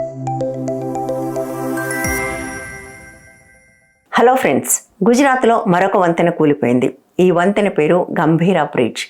Hello friends గుజరాత్లో మరొక వంతెన కూలిపోయింది. ఈ వంతెన పేరు గంభీరా బ్రిడ్జ్.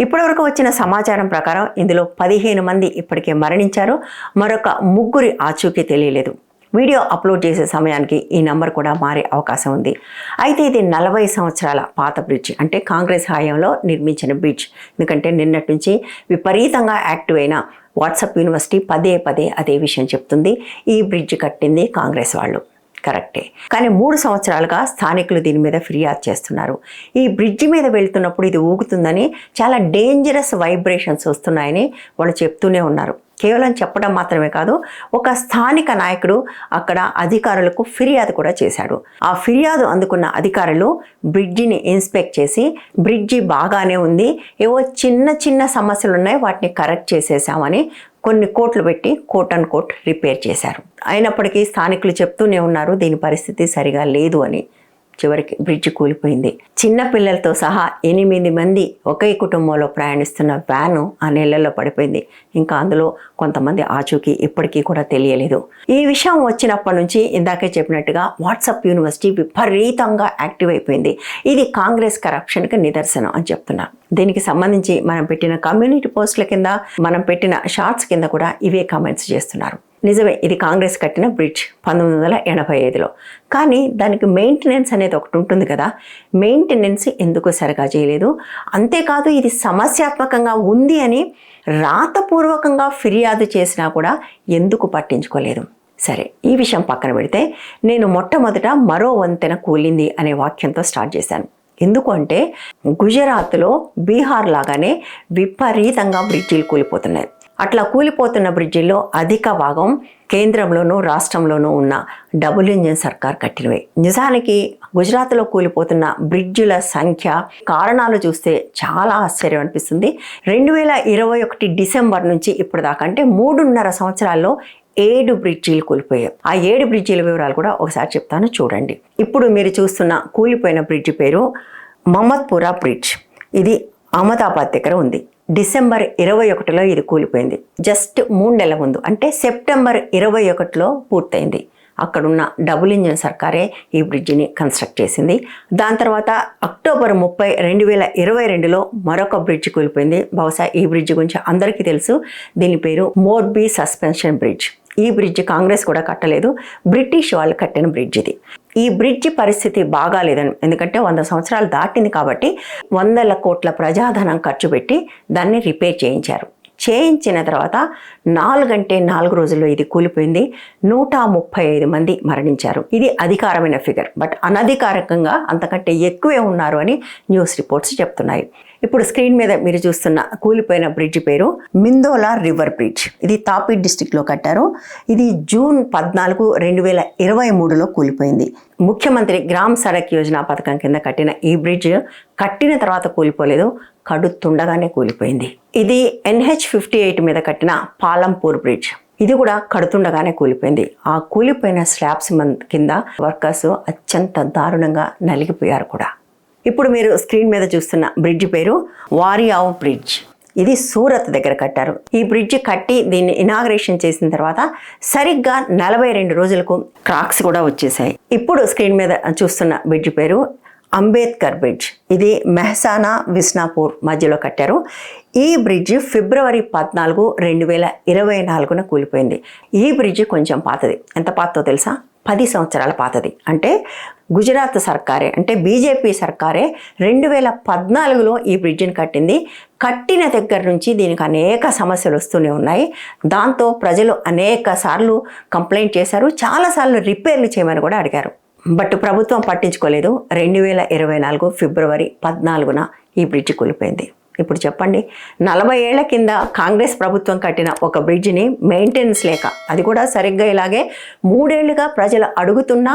ఇప్పటివరకు వచ్చిన సమాచారం ప్రకారం ఇందులో పదిహేను మంది ఇప్పటికే మరణించారు. మరొక ముగ్గురి ఆచూకీ తెలియలేదు. వీడియో అప్లోడ్ చేసే సమయానికి ఈ నంబర్ కూడా మారే అవకాశం ఉంది. అయితే ఇది నలభై సంవత్సరాల పాత బ్రిడ్జ్ అంటే కాంగ్రెస్ హయాంలో నిర్మించిన బ్రిడ్జ్. ఎందుకంటే నిన్నటి నుంచి విపరీతంగా యాక్టివ్ అయిన వాట్సాప్ యూనివర్సిటీ పదే పదే అదే విషయం చెప్తుంది. ఈ బ్రిడ్జ్ కట్టింది కాంగ్రెస్ వాళ్ళు. కరెక్టే. కానీ మూడు సంవత్సరాలుగా స్థానికులు దీని మీద ఫిర్యాదు చేస్తున్నారు. ఈ బ్రిడ్జి మీద వెళ్తున్నప్పుడు ఇది ఊగుతుందని చాలా డేంజరస్ వైబ్రేషన్స్ వస్తున్నాయని వాళ్ళు చెప్తూనే ఉన్నారు. కేవలం చెప్పడం మాత్రమే కాదు ఒక స్థానిక నాయకుడు అక్కడ అధికారులకు ఫిర్యాదు కూడా చేశాడు. ఆ ఫిర్యాదు అందుకున్న అధికారులు బ్రిడ్జిని ఇన్స్పెక్ట్ చేసి బ్రిడ్జి బాగానే ఉంది ఏవో చిన్న చిన్న సమస్యలు ఉన్నాయి వాటిని కరెక్ట్ చేసేసామని కొన్ని కోట్లు పెట్టి కోట్ అండ్ కోట్ రిపేర్ చేశారు. అయినప్పటికీ స్థానికులు చెప్తూనే ఉన్నారు దీని పరిస్థితి సరిగా లేదు అని చివరికి బ్రిడ్జ్ కూలిపోయింది. చిన్న పిల్లలతో సహా ఎనిమిది మంది ఒకే కుటుంబంలో ప్రయాణిస్తున్న వ్యాను ఆ నీళ్ళల్లో పడిపోయింది. ఇంకా అందులో కొంతమంది ఆచూకీ ఇప్పటికీ కూడా తెలియలేదు. ఈ విషయం వచ్చినప్పటి నుంచి ఇందాకే చెప్పినట్టుగా వాట్సాప్ యూనివర్సిటీ విపరీతంగా యాక్టివ్ అయిపోయింది. ఇది కాంగ్రెస్ కరప్షన్కి నిదర్శనం అని చెప్తున్నారు దీనికి సంబంధించి మనం పెట్టిన కమ్యూనిటీ పోస్టుల కింద మనం పెట్టిన షార్ట్స్ కింద కూడా ఇవే కామెంట్స్ చేస్తున్నారు. నిజమే ఇది కాంగ్రెస్ కట్టిన బ్రిడ్జ్ పంతొమ్మిది వందల ఎనభై ఐదులో. కానీ దానికి మెయింటెనెన్స్ అనేది ఒకటి ఉంటుంది కదా మెయింటెనెన్స్ ఎందుకు సరిగా చేయలేదు? అంతేకాదు ఇది సమస్యాత్మకంగా ఉంది అని రాతపూర్వకంగా ఫిర్యాదు చేసినా కూడా ఎందుకు పట్టించుకోలేదు? సరే ఈ విషయం పక్కన పెడితే నేను మొట్టమొదట మరో వంతెన కూలింది అనే వాక్యంతో స్టార్ట్ చేశాను. ఎందుకంటే గుజరాత్లో బీహార్ లాగానే విపరీతంగా బ్రిడ్జీలు కూలిపోతున్నాయి. అట్లా కూలిపోతున్న బ్రిడ్జిల్లో అధిక భాగం కేంద్రంలోనూ రాష్ట్రంలోనూ ఉన్న డబుల్ ఇంజిన్ సర్కార్ కట్టినవే. నిజానికి గుజరాత్లో కూలిపోతున్న బ్రిడ్జుల సంఖ్య కారణాలు చూస్తే చాలా ఆశ్చర్యం అనిపిస్తుంది. రెండు వేల ఇరవై ఒకటి డిసెంబర్ నుంచి ఇప్పుడు దాకా అంటే మూడున్నర సంవత్సరాల్లో ఏడు బ్రిడ్జీలు కూలిపోయాయి ఆ ఏడు బ్రిడ్జీల వివరాలు కూడా ఒకసారి చెప్తాను చూడండి. ఇప్పుడు మీరు చూస్తున్న కూలిపోయిన బ్రిడ్జ్ పేరు మహమ్మద్పురా బ్రిడ్జ్. ఇది అహ్మదాబాద్ దగ్గర ఉంది. డిసెంబర్ ఇరవై ఒకటిలో ఇది కూలిపోయింది. జస్ట్ మూడు నెలల ముందు అంటే సెప్టెంబర్ ఇరవై ఒకటిలో పూర్తయింది. అక్కడున్న డబుల్ ఇంజిన్ సర్కారే ఈ బ్రిడ్జిని కన్స్ట్రక్ట్ చేసింది. దాని తర్వాత అక్టోబర్ ముప్పై రెండు వేల ఇరవై రెండులో మరొక బ్రిడ్జ్ కూలిపోయింది. బహుశా ఈ బ్రిడ్జ్ గురించి అందరికీ తెలుసు. దీని పేరు మోర్బీ సస్పెన్షన్ బ్రిడ్జ్. ఈ బ్రిడ్జ్ కాంగ్రెస్ కూడా కట్టలేదు. బ్రిటిష్ వాళ్ళు కట్టిన బ్రిడ్జ్ ఇది. ఈ బ్రిడ్జ్ పరిస్థితి బాగాలేదని ఎందుకంటే వంద సంవత్సరాలు దాటింది కాబట్టి వందల కోట్ల ప్రజాధనం ఖర్చు పెట్టి దాన్ని రిపేర్ చేయించారు. చేయించిన తర్వాత నాలుగంటే నాలుగు రోజుల్లో ఇది కూలిపోయింది. నూట ముప్పై ఐదు మంది మరణించారు. ఇది అధికారమైన ఫిగర్ బట్ అనధికారికంగా అంతకంటే ఎక్కువే ఉన్నారు అని న్యూస్ రిపోర్ట్స్ చెప్తున్నాయి. ఇప్పుడు స్క్రీన్ మీద మీరు చూస్తున్న కూలిపోయిన బ్రిడ్జ్ పేరు మిందోలా రివర్ బ్రిడ్జ్. ఇది తాపీ డిస్టిక్లో కట్టారు. ఇది జూన్ పద్నాలుగు రెండు వేల ఇరవై మూడులో కూలిపోయింది. ముఖ్యమంత్రి గ్రామ్ సడక్ యోజన పథకం కింద కట్టిన ఈ బ్రిడ్జ్ కట్టిన తర్వాత కూలిపోలేదు కడుతుండగానే కూలిపోయింది. ఇది ఎన్హెచ్ ఫిఫ్టీ ఎయిట్ మీద కట్టిన పాలంపూర్ బ్రిడ్జ్. ఇది కూడా కడుతుండగానే కూలిపోయింది. ఆ కూలిపోయిన స్లాబ్స్ మన్ కింద వర్కర్స్ అత్యంత దారుణంగా నలిగిపోయారు కూడా. ఇప్పుడు మీరు స్క్రీన్ మీద చూస్తున్న బ్రిడ్జ్ పేరు వారియావ్ బ్రిడ్జ్. ఇది సూరత్ దగ్గర కట్టారు. ఈ బ్రిడ్జ్ కట్టి దీన్ని ఇనాగ్రేషన్ చేసిన తర్వాత సరిగ్గా నలభై రెండు రోజులకు క్రాక్స్ కూడా వచ్చేసాయి. ఇప్పుడు స్క్రీన్ మీద చూస్తున్న బ్రిడ్జ్ పేరు అంబేద్కర్ బ్రిడ్జ్. ఇది మెహసానా విస్నాపూర్ మధ్యలో కట్టారు. ఈ బ్రిడ్జ్ ఫిబ్రవరి పద్నాలుగు రెండు వేల ఇరవై నాలుగున కూలిపోయింది. ఈ బ్రిడ్జ్ కొంచెం పాతది. ఎంత పాతదో తెలుసా? పది సంవత్సరాల పాతది. అంటే గుజరాత్ సర్కారే అంటే బీజేపీ సర్కారే రెండు వేల పద్నాలుగులో ఈ బ్రిడ్జిని కట్టింది. కట్టిన దగ్గర నుంచి దీనికి అనేక సమస్యలు వస్తూనే ఉన్నాయి. దాంతో ప్రజలు అనేక సార్లు కంప్లైంట్ చేశారు. చాలాసార్లు రిపేర్లు చేయమని కూడా అడిగారు. బట్ ప్రభుత్వం పట్టించుకోలేదు. రెండు వేల ఇరవై నాలుగు ఫిబ్రవరి పద్నాలుగున ఈ బ్రిడ్జ్ కూలిపోయింది. ఇప్పుడు చెప్పండి నలభై ఏళ్ళ కింద కాంగ్రెస్ ప్రభుత్వం కట్టిన ఒక బ్రిడ్జిని మెయింటెనెన్స్ లేక అది కూడా సరిగ్గా ఇలాగే మూడేళ్ళుగా ప్రజలు అడుగుతున్నా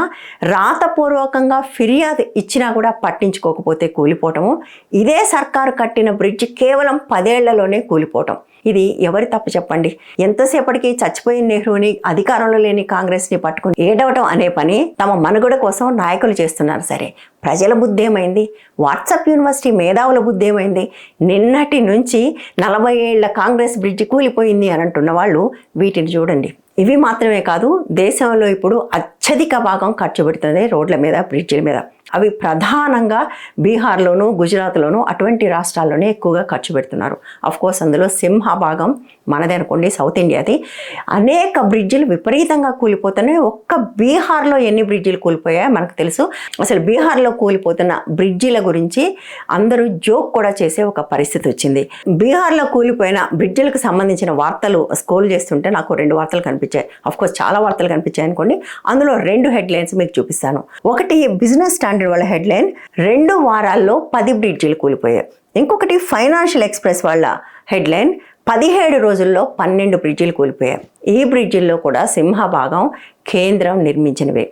రాతపూర్వకంగా ఫిర్యాదు ఇచ్చినా కూడా పట్టించుకోకపోతే కూలిపోవటము. ఇదే సర్కారు కట్టిన బ్రిడ్జ్ కేవలం పదేళ్ళలోనే కూలిపోవటం. ఇది ఎవరి తప్పు చెప్పండి? ఎంతసేపటికి చచ్చిపోయిన నెహ్రూని అధికారంలో లేని కాంగ్రెస్ని పట్టుకుని ఏడవటం అనే పని తమ మనుగడ కోసం నాయకులు చేస్తున్నారు సరే. ప్రజల బుద్ధి ఏమైంది? వాట్సాప్ యూనివర్సిటీ మేధావుల బుద్ధి ఏమైంది? నిన్నటి నుంచి నలభై ఏళ్ళ కాంగ్రెస్ బ్రిడ్జ్ కూలిపోయింది అని అంటున్న వాళ్ళు వీటిని చూడండి. ఇవి మాత్రమే కాదు దేశంలో ఇప్పుడు అత్యధిక భాగం ఖర్చు పెడుతుంది రోడ్ల మీద బ్రిడ్జిల మీద. అవి ప్రధానంగా బీహార్లోను గుజరాత్లోను అటువంటి రాష్ట్రాల్లోనే ఎక్కువగా ఖర్చు పెడుతున్నారు. కోర్స్ అందులో సింహ భాగం మనదే అనుకోండి సౌత్ ఇండియాది. అనేక బ్రిడ్జిలు విపరీతంగా కూలిపోతున్నాయి. ఒక్క బీహార్లో ఎన్ని బ్రిడ్జిలు కూలిపోయాయో మనకు తెలుసు. అసలు బీహార్లో కూలిపోతున్న బ్రిడ్జిల గురించి అందరూ జోక్ కూడా చేసే ఒక పరిస్థితి వచ్చింది. బీహార్లో కూలిపోయిన బ్రిడ్జిలకు సంబంధించిన వార్తలు స్కోల్ చేస్తుంటే నాకు రెండు వార్తలు కనిపించాయి. అఫ్ కోర్స్ చాలా వార్తలు కనిపించాయి అనుకోండి. అందులో రెండు హెడ్లైన్స్ మీకు చూపిస్తాను. ఒకటి బిజినెస్ స్టాండర్డ్ వాళ్ళ హెడ్లైన్. రెండు వారాల్లో పది బ్రిడ్జిలు కూలిపోయాయి. ఇంకొకటి ఫైనాన్షియల్ ఎక్స్ప్రెస్ వాళ్ళ హెడ్లైన్. పదిహేడు రోజుల్లో పన్నెండు బ్రిడ్జిలు కూలిపోయాయి. ఈ బ్రిడ్జిల్లో కూడా సింహభాగం కేంద్రం నిర్మించినవే.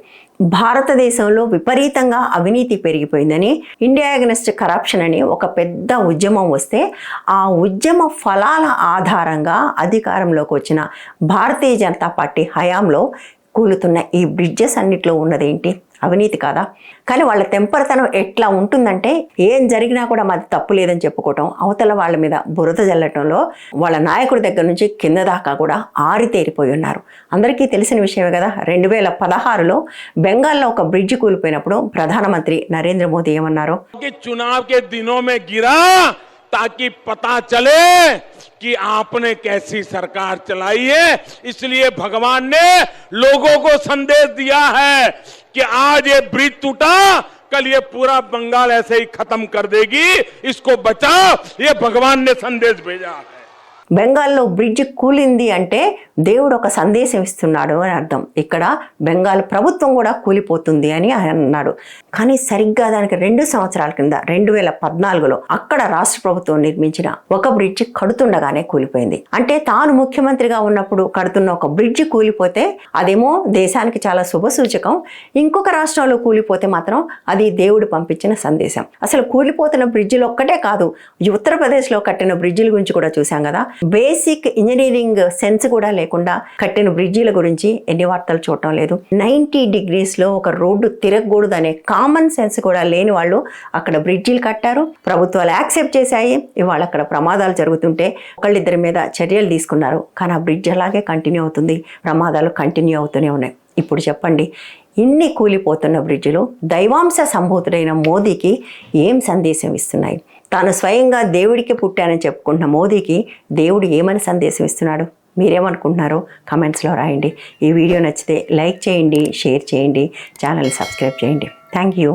భారతదేశంలో విపరీతంగా అవినీతి పెరిగిపోయిందని ఇండియా అగెనెస్ట్ కరప్షన్ అని ఒక పెద్ద ఉద్యమం వస్తే ఆ ఉద్యమ ఫలాల ఆధారంగా అధికారంలోకి వచ్చిన భారతీయ జనతా పార్టీ హయాంలో కూలుతున్న ఈ బ్రిడ్జెస్ అన్నిట్లో ఉన్నదేంటి అవినీతి కాదా కానీ వాళ్ళ తెంపరతనం ఎట్లా ఉంటుందంటే ఏం జరిగినా కూడా మాది తప్పు లేదని చెప్పుకోవటం అవతల వాళ్ళ మీద బురద జల్లటంలో వాళ్ళ నాయకుడి దగ్గర నుంచి కింద దాకా కూడా ఆరితేరిపోయి ఉన్నారు అందరికీ తెలిసిన విషయమే కదా రెండు వేల పదహారులో బెంగాల్లో ఒక బ్రిడ్జ్ కూలిపోయినప్పుడు ప్రధానమంత్రి నరేంద్ర మోదీ ఏమన్నారు ताकि पता चले कि आपने कैसी सरकार चलाई है इसलिए भगवान ने लोगों को संदेश दिया है कि आज ये ब्रिज टूटा कल ये पूरा बंगाल ऐसे ही खत्म कर देगी इसको बचाओ ये भगवान ने संदेश भेजा है బెంగాల్లో బ్రిడ్జ్ కూలింది అంటే దేవుడు ఒక సందేశం ఇస్తున్నాడు అని అర్థం. ఇక్కడ బెంగాల్ ప్రభుత్వం కూడా కూలిపోతుంది అని ఆయన అన్నాడు. కానీ సరిగ్గా దానికి రెండు సంవత్సరాల కింద రెండు వేల పద్నాలుగులో అక్కడ రాష్ట్ర ప్రభుత్వం నిర్మించిన ఒక బ్రిడ్జ్ కడుతుండగానే కూలిపోయింది. అంటే తాను ముఖ్యమంత్రిగా ఉన్నప్పుడు కడుతున్న ఒక బ్రిడ్జ్ కూలిపోతే అదేమో దేశానికి చాలా శుభ సూచకం. ఇంకొక రాష్ట్రంలో కూలిపోతే మాత్రం అది దేవుడు పంపించిన సందేశం. అసలు కూలిపోతున్న బ్రిడ్జిలు ఒక్కటే కాదు ఉత్తరప్రదేశ్లో కట్టిన బ్రిడ్జిల గురించి కూడా చూసాం కదా. బేసిక్ ఇంజనీరింగ్ సెన్స్ కూడా లేకుండా కట్టిన బ్రిడ్జిల గురించి ఎన్ని వార్తలు చూడటం లేదు. నైంటీ డిగ్రీస్లో ఒక రోడ్డు తిరగకూడదు అనే కామన్ సెన్స్ కూడా లేని వాళ్ళు అక్కడ బ్రిడ్జిలు కట్టారు ప్రభుత్వాలు యాక్సెప్ట్ చేశాయి. ఇవాళ అక్కడ ప్రమాదాలు జరుగుతుంటే ఒకళ్ళిద్దరి మీద చర్యలు తీసుకున్నారు. కానీ ఆ బ్రిడ్జ్ అలాగే కంటిన్యూ అవుతుంది. ప్రమాదాలు కంటిన్యూ అవుతూనే ఉన్నాయి. ఇప్పుడు చెప్పండి ఇన్ని కూలిపోతున్న బ్రిడ్జిలు దైవాంశ సంభూతుడైన మోదీకి ఏం సందేశం ఇస్తున్నాయి? తాను స్వయంగా దేవుడికి పుట్టానని చెప్పుకుంటున్న మోదీకి దేవుడు ఏమని సందేశం ఇస్తున్నాడు? మీరేమనుకుంటున్నారో కమెంట్స్లో రాయండి. ఈ వీడియో నచ్చితే లైక్ చేయండి షేర్ చేయండి ఛానల్ సబ్స్క్రైబ్ చేయండి. Thank you.